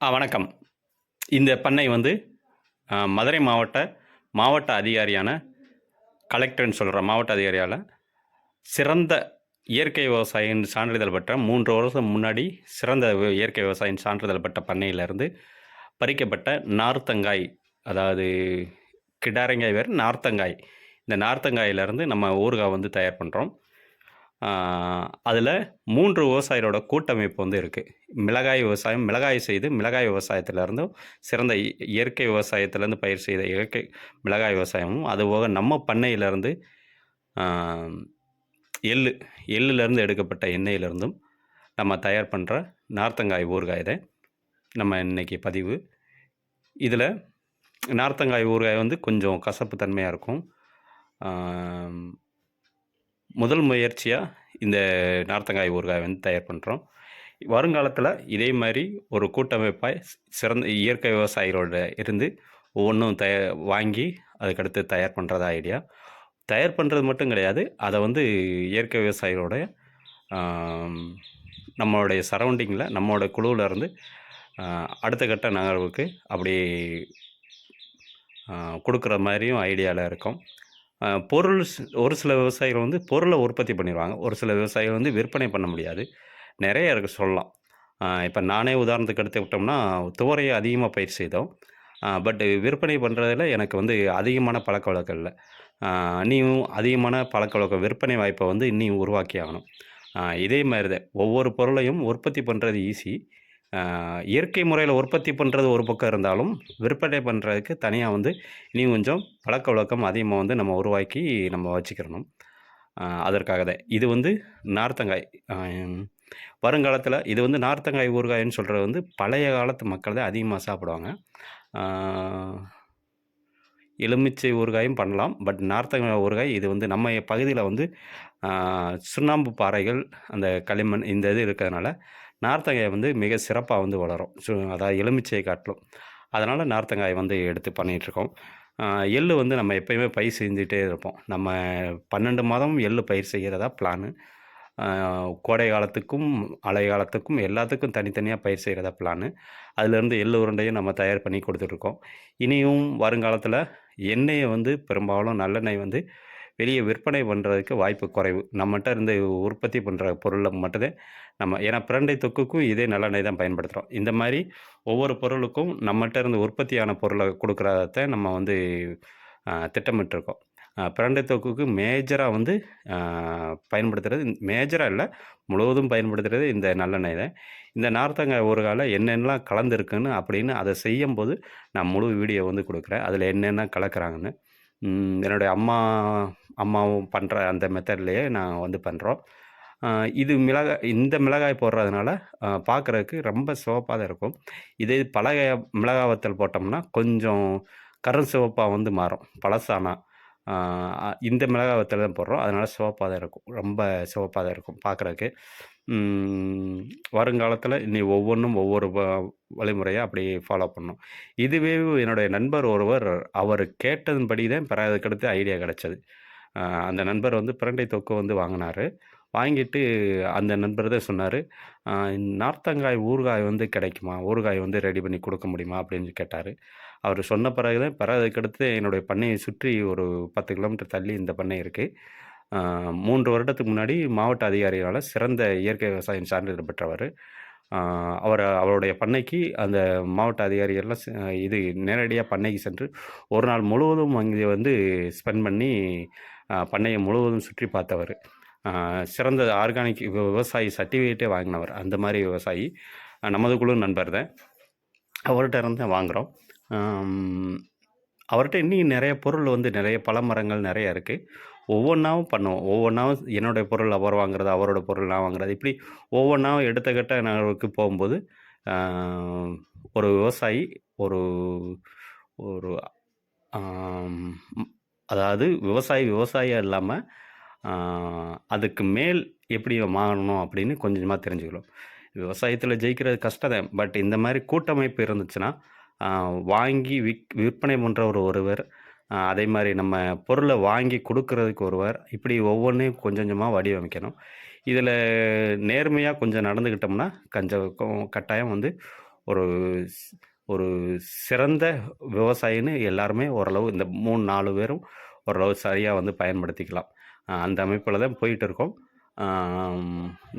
ஆ வணக்கம். இந்த பண்ணை வந்து மதுரை மாவட்ட மாவட்ட அதிகாரியான கலெக்டர்னு சொல்கிற மாவட்ட அதிகாரியால் சிறந்த இயற்கை விவசாயின் சான்றிதழ் பெற்ற மூன்று வருஷம் முன்னாடி சிறந்த இயற்கை விவசாயின் சான்றிதழ் பெற்ற பண்ணையிலேருந்து பறிக்கப்பட்ட நார்த்தங்காய் அதாவது கிடாரங்காய் வேறு நார்த்தங்காய். இந்த நார்த்தங்காயிலேருந்து நம்ம ஊறுகாய் வந்து தயார் பண்ணுறோம் அதில் மூன்று விவசாயிகளோட கூட்டமைப்பு வந்து இருக்குது மிளகாய் விவசாயம் மிளகாய் செய்து மிளகாய் விவசாயத்துலேருந்தும் சிறந்த இ- இயற்கை விவசாயத்திலேருந்து பயிர் செய்த இயற்கை மிளகாய் விவசாயமும் அதுபோக நம்ம பண்ணையிலேருந்து எள்ளு எள்ளுலேருந்து எடுக்கப்பட்ட எண்ணெயிலேருந்தும் நம்ம தயார் பண்ணுற நார்த்தங்காய் ஊறுகாய் இதை நம்ம இன்றைக்கி பதிவு. இதில் நார்த்தங்காய் ஊறுகாய் வந்து கொஞ்சம் கசப்பு தன்மையாக இருக்கும் முதல் முயற்சியாக இந்த நார்த்தங்காய் ஊறுகாய் வந்து தயார் பண்ணுறோம் வருங்காலத்தில் இதே மாதிரி ஒரு கூட்டமைப்பாய் சிறந்த இயற்கை விவசாயிகளோட இருந்து ஒவ்வொன்றும் தய வாங்கி அதுக்கடுத்து தயார் பண்ணுறதா ஐடியா. தயார் பண்ணுறது மட்டும் கிடையாது. அதை வந்து இயற்கை விவசாயிகளோட நம்மளுடைய சரௌண்டிங்கில் நம்மளோட குழுவில் இருந்து அடுத்த கட்ட நகர்வுக்கு அப்படி கொடுக்குற மாதிரியும் ஐடியாவில் இருக்கும். பொருள் ஒரு சில விவசாயிகள் வந்து பொருளை உற்பத்தி பண்ணிடுவாங்க. ஒரு சில விவசாயிகள் வந்து விற்பனை பண்ண முடியாது. நிறைய இருக்கு சொல்லலாம். இப்போ நானே உதாரணத்துக்கு எடுத்துக்கிட்டோம்னா துவரையை அதிகமாக பயிர் செய்தோம். பட் விற்பனை பண்ணுறதுல எனக்கு வந்து அதிகமான பழக்க வழக்கம் இல்லை. நீயும் அதிகமான பழக்க வழக்கம் விற்பனை வாய்ப்பை வந்து இன்னும் உருவாக்கி ஆகணும் இதே மாதிரி தான். ஒவ்வொரு பொருளையும் உற்பத்தி பண்ணுறது ஈஸி இயற்கை முறையில் உற்பத்தி பண்ணுறது ஒரு பக்கம் இருந்தாலும் விற்பனை பண்ணுறதுக்கு தனியாக வந்து இன்னும் கொஞ்சம் பழக்க வழக்கம் அதிகமாக வந்து நம்ம உருவாக்கி நம்ம வச்சுக்கிறணும். அதற்காக தான். இது வந்து நார்த்தங்காய். வருங்காலத்தில் இது வந்து நார்த்தங்காய் ஊறுகாய்ன்னு சொல்கிறது வந்து பழைய காலத்து மக்கள் தான் அதிகமாக சாப்பிடுவாங்க. எலுமிச்சை ஊறுகாயும் பண்ணலாம். பட் நார்த்தங்காய் ஊறுகாய் இது வந்து நம்ம பகுதியில் வந்து சுண்ணாம்பு பாறைகள் அந்த களிமண் இந்த இது இருக்கிறதுனால நார்த்தங்காய் வந்து மிக சிறப்பாக வந்து வளரும். சு அதாவது எலுமிச்சையை காட்டிலும். அதனால் நார்த்தங்காய் வந்து எடுத்து பண்ணிகிட்ருக்கோம் எள்ளு வந்து நம்ம எப்பயுமே பயிர் செஞ்சுட்டே இருப்போம். நம்ம பன்னெண்டு மாதம் எள்ளு பயிர் செய்கிறதா பிளானு. கோடை காலத்துக்கும் அலை காலத்துக்கும் எல்லாத்துக்கும் தனித்தனியாக பயிர் செய்கிறதா பிளானு. அதுலேருந்து எள்ளு உருண்டையும் நம்ம தயார் பண்ணி கொடுத்துட்ருக்கோம் இனியும் வருங்காலத்தில் எண்ணெயை வந்து பெரும்பாலும் நல்லெண்ணெய் வந்து வெளியே விற்பனை பண்ணுறதுக்கு வாய்ப்பு குறைவு. நம்மகிட்ட இருந்து உற்பத்தி பண்ணுற பொருளை மட்டும்தான் நம்ம ஏன்னா பிரண்டை தொக்குக்கும் இதே நல்லெண்ணெய் தான் பயன்படுத்துகிறோம் இந்த மாதிரி ஒவ்வொரு பொருளுக்கும் நம்மகிட்ட இருந்து உற்பத்தியான பொருளை கொடுக்குறத நம்ம வந்து ஆஹ், திட்டமிட்டிருக்கோம். பிரண்டை தொக்குக்கு மேஜராக வந்து பயன்படுத்துகிறது மேஜராக இல்லை முழுவதும் பயன்படுத்துகிறது இந்த நல்லெண்ணெய் தான். இந்த நார்த்தங்காய் ஊறுகாயில் என்னென்னலாம் கலந்துருக்குன்னு அப்படின்னு அதை செய்யும்போது நான் முழு வீடியோ வந்து கொடுக்குறேன். அதில் என்னென்ன கலக்கிறாங்கன்னு. ம், என்னுடைய அம்மா அம்மாவும் பண்ணுற அந்த மெத்தட்லேயே நான் வந்து பண்ணுறோம் இது மிளகாய் இந்த மிளகாய் போடுறதுனால பார்க்குறதுக்கு ரொம்ப சிவப்பாக தான் இருக்கும். இதே பழைய மிளகாய் வத்தல் போட்டோம்னா கொஞ்சம் கரும் சிவப்பாக வந்து மாறும். பழசானா. இந்த மிளகாய் வத்தல் தான் போடுறோம். அதனால் சிவப்பாக தான் இருக்கும். ரொம்ப சிவப்பாக தான் இருக்கும் பார்க்குறதுக்கு வருங்காலத்தில் இனி ஒவ்வொன்றும் ஒவ்வொரு வ- வழிமுறையாக அப்படி ஃபாலோ பண்ணோம் இதுவே என்னுடைய நண்பர் ஒருவர் அவர் கேட்டதன்படி தான் பிற அதுக்கடுத்து ஐடியா கிடச்சது. அந்த நண்பர் வந்து பிரண்டை தொக்கு வந்து வாங்கினார். வாங்கிட்டு அந்த நண்பர் தான் சொன்னார் நார்த்தங்காய் ஊறுகாய் வந்து கிடைக்குமா? ஊறுகாய் வந்து ரெடி பண்ணி கொடுக்க முடியுமா? அப்படின்னு கேட்டார். அவர் சொன்ன பிறகு தான் பிறகு அதுக்கடுத்து என்னுடைய பண்ணையை சுற்றி ஒரு பத்து கிலோமீட்டர் தள்ளி இந்த பண்ணை இருக்குது மூன்று வருடத்துக்கு முன்னாடி மாவட்ட அதிகாரியால் சிறந்த இயற்கை விவசாயம் சான்றிதழ் பெற்றவர். அவர் அவருடைய பண்ணைக்கு அந்த மாவட்ட அதிகாரிகள்லாம் இது நேரடியாக பண்ணைக்கு சென்று ஒரு நாள் முழுவதும் அங்கே வந்து ஸ்பெண்ட் பண்ணி பண்ணையை முழுவதும் சுற்றி பார்த்தவர். சிறந்த ஆர்கானிக் விவசாயி சர்டிஃபிகேட்டே வாங்கினவர். அந்த மாதிரி விவசாயி. நமது குழு நண்பர் தான். அவர்கிட்ட இருந்து தான் வாங்குகிறோம் அவர்கிட்ட இன்னும் நிறைய பொருள் வந்து நிறைய பல மரங்கள் நிறைய இருக்குது ஒவ்வொன்றாவும் பண்ணுவோம். ஒவ்வொன்றாவும் என்னுடைய பொருள் அவர் வாங்குறது அவரோட பொருள் நான் வாங்குறது. இப்படி ஒவ்வொன்றாவும் எடுத்த கட்ட நகர்வுக்கு போகும்போது ஒரு விவசாயி ஒரு ஒரு அதாவது விவசாயி விவசாயம் இல்லாமல் அதுக்கு மேல் எப்படி மாறணும் அப்படின்னு கொஞ்சமாக தெரிஞ்சுக்கணும். விவசாயத்தில் ஜெயிக்கிறது கஷ்டம் தான். பட் இந்த மாதிரி கூட்டமைப்பு இருந்துச்சுன்னா வாங்கி விக் விற்பனை பண்ணுற ஒரு ஒருவர் அதே மாதிரி நம்ம பொருளை வாங்கி கொடுக்கறதுக்கு ஒருவர் இப்படி ஒவ்வொன்றையும் கொஞ்சம் கொஞ்சமாக வடிவமைக்கணும். இதில் நேர்மையாக கொஞ்சம் நடந்துக்கிட்டோம்னா கொஞ்சம் கட்டாயம் வந்து ஒரு ஒரு சிறந்த விவசாயின்னு எல்லாருமே ஓரளவு இந்த 3, 4 பேரும் ஓரளவு சரியாக வந்து பயன்படுத்திக்கலாம். அந்த அமைப்பில் தான் போயிட்டு இருக்கோம்.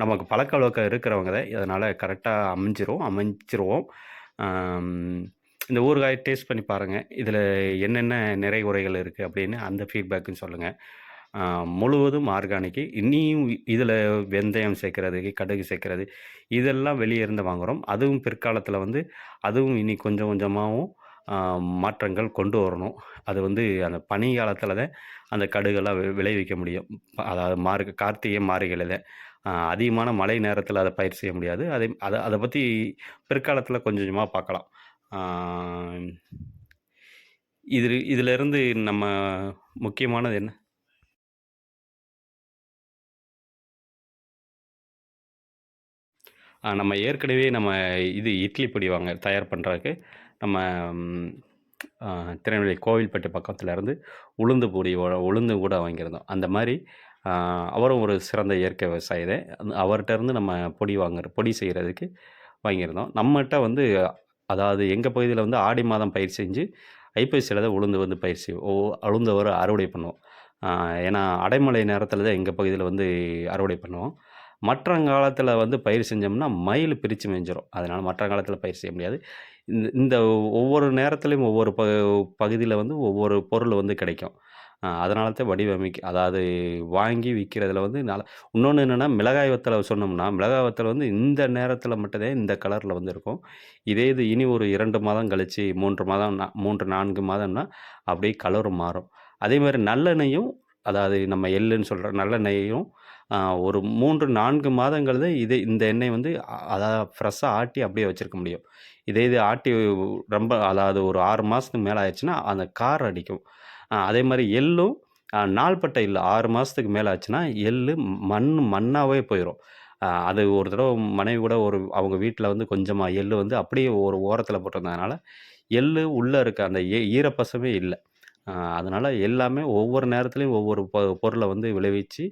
நமக்கு நமக்கு பழக்கவழக்கம் இருக்கிறவங்க தான். இதனால் கரெக்டாக அமைஞ்சிரும் அமைஞ்சிருவோம் இந்த ஊறுகாய் டேஸ்ட் பண்ணி பாருங்கள் இதில் என்னென்ன நிறை, இருக்குது அப்படின்னு அந்த ஃபீட்பேக்குன்னு சொல்லுங்கள் முழுவதும் ஆர்கானிக்கு. இனியும் இதில் வெந்தயம் சேர்க்கறது கடுகு சேர்க்கறது இதெல்லாம் வெளியே இருந்து வாங்குகிறோம் அதுவும் பிற்காலத்தில் வந்து அதுவும் இனி கொஞ்சம் கொஞ்சமாகவும் மாற்றங்கள் கொண்டு வரணும். அது வந்து அந்த பனி காலத்தில் தான் அந்த கடுகெல்லாம் வி விளைவிக்க முடியும். அதாவது மார்க கார்த்திகை, மார்கழில. அதிகமான மழை நேரத்தில் அதை பயிர் செய்ய முடியாது. அதை அதை அதை பற்றி பிற்காலத்தில் கொஞ்சம் கொஞ்சமாக பார்க்கலாம். இது இதிலிருந்து நம்ம முக்கியமானது என்ன? நம்ம ஏற்கனவே நம்ம இது இட்லி பொடி வாங்க தயார் பண்ணுறதுக்கு நம்ம திருநெல்வேலி கோவில்பட்டி பக்கத்துலேருந்து உளுந்து பொடி உளுந்து கூட வாங்கியிருந்தோம். அந்த மாதிரி அவரும் ஒரு சிறந்த இயற்கை விவசாயி தான். இருந்து நம்ம பொடி வாங்குற பொடி செய்கிறதுக்கு வாங்கியிருந்தோம். நம்மகிட்ட வந்து அதாவது எங்கள் பகுதியில் வந்து ஆடி மாதம் பயிர் செஞ்சு, ஐப்பசியில் தான் உளுந்து வந்து பயிர் செய்வோம். ஓ உளுந்த ஒரு அறுவடை பண்ணுவோம். ஏன்னா அடைமழை நேரத்தில் தான் எங்கள் பகுதியில் வந்து அறுவடை பண்ணுவோம். மற்ற காலத்தில் வந்து பயிர் செஞ்சோம்னா, மயில் பிரித்து மேஞ்சிடும் அதனால் மற்ற காலத்தில் பயிர் செய்ய முடியாது. இந்த இந்த ஒவ்வொரு நேரத்துலையும் ஒவ்வொரு ப பகுதியில் வந்து ஒவ்வொரு பொருள் வந்து கிடைக்கும். அதனால தான் வடிவமைக்க அதாவது வாங்கி விற்கிறதுல வந்து நல்ல இன்னொன்று என்னென்னா மிளகாய் வத்தலை சொன்னோம்னா, மிளகாய் வத்தல் வந்து இந்த நேரத்தில் மட்டும்தான் இந்த கலரில் வந்து இருக்கும். இதே இது இனி ஒரு இரண்டு மாதம் கழிச்சு மூன்று மாதம் 3, 4 மாதம்னா அப்படியே கலரும் மாறும். அதேமாரி நல்லெண்ணெயும் அதாவது நம்ம எள்ளுன்னு சொல்கிற நல்லெண்ணெயையும் ஒரு 3, 4 மாதங்கள் தான் இது இந்த எண்ணெய் வந்து அதாவது ஃப்ரெஷ்ஷாக ஆட்டி அப்படியே வச்சுருக்க முடியும். இதே இது ஆட்டி ரொம்ப அதாவது ஒரு ஆறு மாதத்துக்கு மேலே ஆயிடுச்சுன்னா அந்த கார் அடிக்கும். அதே மாதிரி எள்ளும் நாள்பட்ட இல்லை ஆறு மாதத்துக்கு மேலே ஆச்சுன்னா, எள்ளு மண் மண்ணாகவே போயிடும் அது ஒரு தடவை மனைவி கூட ஒரு அவங்க வீட்டில் வந்து கொஞ்சமாக எள்ளு வந்து அப்படியே ஒரு ஓரத்தில் போட்டிருந்ததுனால, எள்ளு உள்ளே இருக்க அந்த ஈரப்பசமே இல்லை அதனால் எல்லாமே ஒவ்வொரு நேரத்துலையும் ஒவ்வொரு பொ வந்து விளைவிச்சு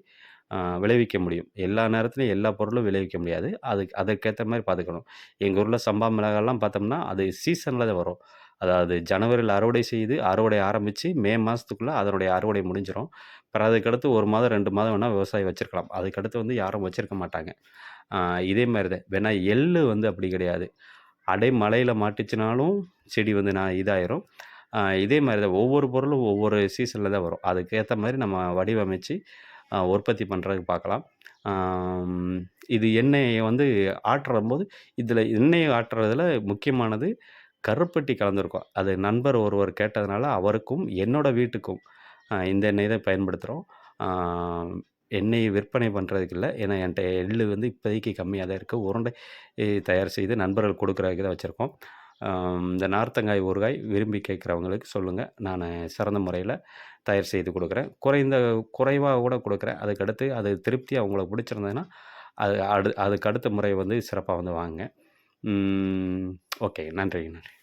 விளைவிக்க முடியும். எல்லா நேரத்துலையும் எல்லா பொருளும் விளைவிக்க முடியாது. அதுக்கு அதுக்கேற்ற மாதிரி பார்த்துக்கணும். எங்கள் ஊரில் சம்பா மிளகாலாம் பார்த்தோம்னா, அது சீசனில் தான் வரும். அதாவது ஜனவரியில் அறுவடை செய்து, அறுவடை ஆரம்பித்து மே மாதத்துக்குள்ளே அதனுடைய அறுவடை முடிஞ்சிடும் அப்புறம் அதுக்கடுத்து ஒரு மாதம், ரெண்டு மாதம் வேணால் விவசாயம் வச்சிருக்கலாம். அதுக்கடுத்து வந்து யாரும் வச்சிருக்க மாட்டாங்க. இதே மாதிரி தான். வேணா எள் வந்து அப்படி கிடையாது. அடைமழையில மாட்டிச்சுனாலும் செடி வந்து நான் இதாயிரும். இதே மாதிரி தான் ஒவ்வொரு பொருளும் ஒவ்வொரு சீசனில் தான் வரும். அதுக்கேற்ற மாதிரி நம்ம வடிவமைச்சு உற்பத்தி பண்ணுறதுக்கு பார்க்கலாம். இது எண்ணெயை வந்து ஆட்டுறம்போது, இதில் எண்ணெயை ஆட்டுறதுல முக்கியமானது கருப்பட்டி கலந்திருக்கும். அது நண்பர் ஒருவர் கேட்டதுனால அவருக்கும், என்னோடய வீட்டுக்கும் இந்த எண்ணெய் தான் பயன்படுத்துகிறோம் எண்ணெயை விற்பனை பண்ணுறதுக்கு இல்லை ஏன்னா என்கிட்ட எள்ளு வந்து இப்போதைக்கு கம்மியாக தான் இருக்குது உருண்டை தயார் செய்து நண்பர்கள் கொடுக்குறதுக்கு தான் வச்சுருக்கோம் இந்த நார்த்தங்காய் ஊறுகாய் விரும்பி கேட்குறவங்களுக்கு சொல்லுங்கள் நான் சிறந்த முறையில் தயார் செய்து கொடுக்குறேன் குறைந்த குறைவாக கூட கொடுக்குறேன் அதுக்கடுத்து அது திருப்தி அவங்களுக்கு பிடிச்சிருந்ததுன்னா, அது அடு அதுக்கு அடுத்த முறை வந்து சிறப்பாக வந்து வாங்க ஓகே. நன்றி, நன்றி.